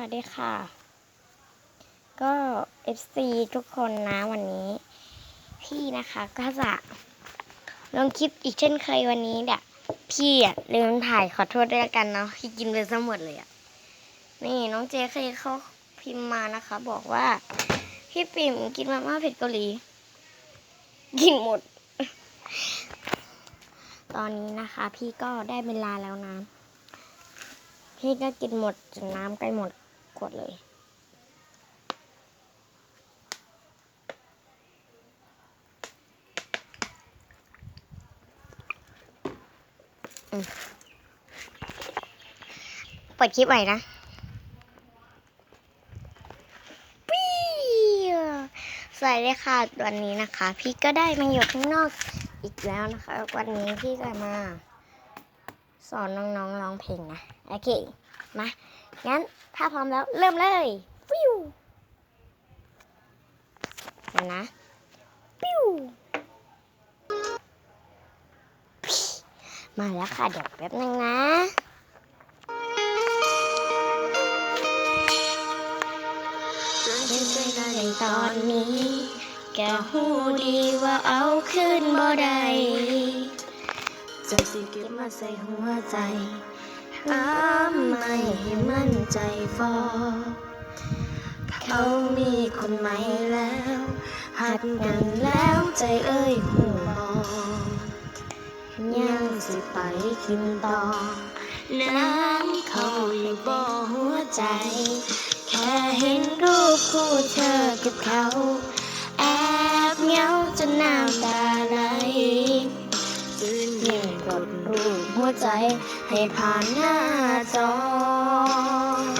วัสดีค่ะ ก็ FC ทุกคนนะวันนี้ พี่นะคะก็จะลงคลิปอีกเช่นเคยวันนี้เนี่ยพี่อะลืมถ่ายขอโทษด้วยกันเนาะพี่กินไปซะหมดเลยอะนี่น้องเจเคยเขาพิมพ์มานะคะ บอกว่า พี่ปิ่มกินมาม่าเผ็ดเกาหลี กินหมด ตอนนี้นะคะ พี่ก็ได้เวลาแล้วนะพี่ก็กินหมดจนน้ำใกล้หมด ขวดเลย เปิดคลิปใหม่นะปี้สวัสดีค่ะ วันนี้นะคะ พี่ก็ได้มาอยู่ข้างนอกอีกแล้วนะคะ วันนี้พี่จะมา สอนน้องๆร้องเพลงนะ โอเค มา งั้นถ้าพร้อมแล้วเริ่มเลยฟิวเดี๋ยวนะฟิวมาแล้วค่ะ เดี๋ยวแป๊บนึงนะในตอนนี้ แกหูดีว่าเอาขึ้นบ่ได้ได้ใจสิเก็บมาใส่หัวใจ อ้ามไม่ให้มั่นใจฟอ เขามีคนใหม่แล้ว หัดกันแล้วใจเอ้ยหูบอยังสิไปกินต่อน้ำเขาอยู่บ่หัวใจ แค่เห็นรูปคู่เธอกับเขา แอบเหงาจนน้ำตาไหล วใจให้ผ่านหน้าจอ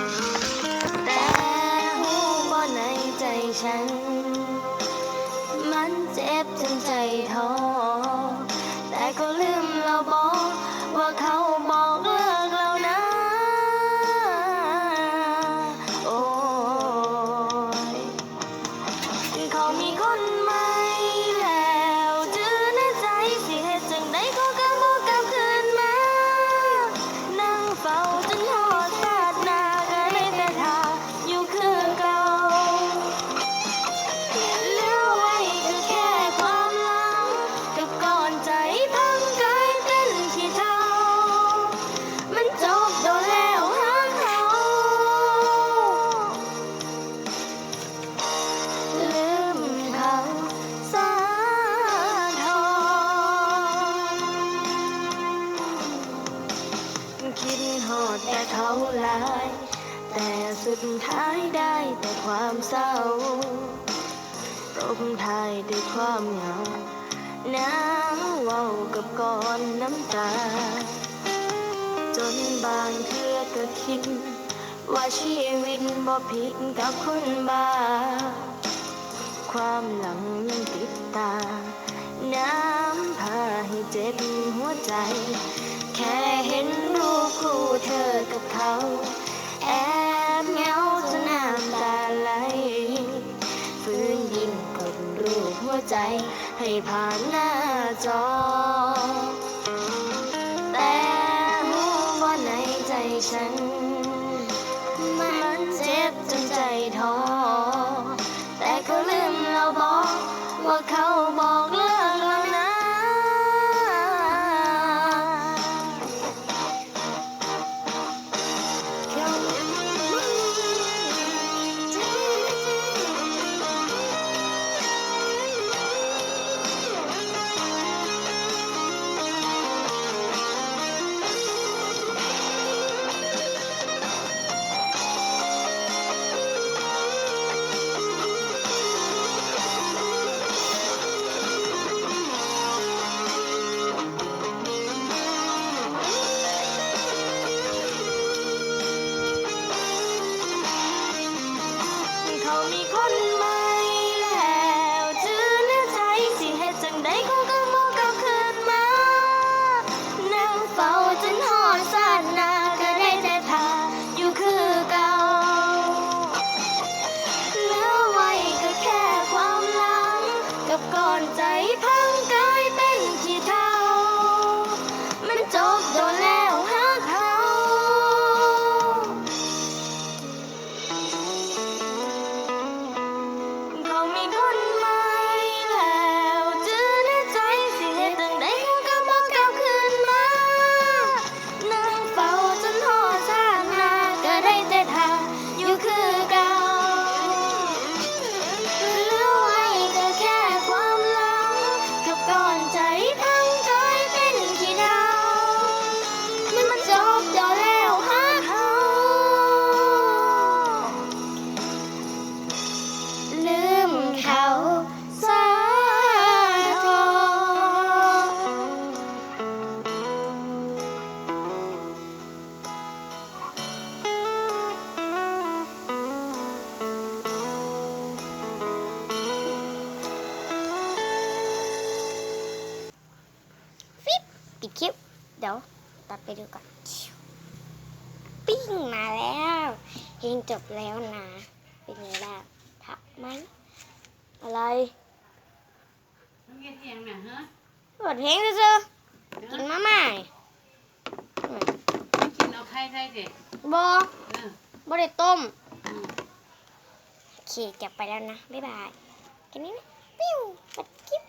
สุดท้ายได้แต่ความเศร้าตบท้ายด้วยความเหงาหนาวเว้ากับก้อนน้ำตา จนบางเทื่อก็คิด ว่าชีวิตบ่ผิดกับคนบ้า ความหลังยังติดตา น้ำพาให้เจ็บหัวใจ แค่เห็นรูปคู่เธอกับเขาแอบ ให้ผ่านหน้าจอ แต่หูว่าในใจฉัน ดี๋ยวตัดไปดูก่อนปิ้งมาแล้วเพลงจบแล้วนะ เป็นไงบ้างทักไหมอะไรน้องเย็นเอียงน่ะฮะเปิดเพลงซื้อๆกินมาม่าไม่กินเอาไข่ใส่เด็กบอเออบอได้ต้มอืมโอเคจะไปแล้วนะ บ๊ายบายกันนี้นะปิ้วปัดกิ๊บ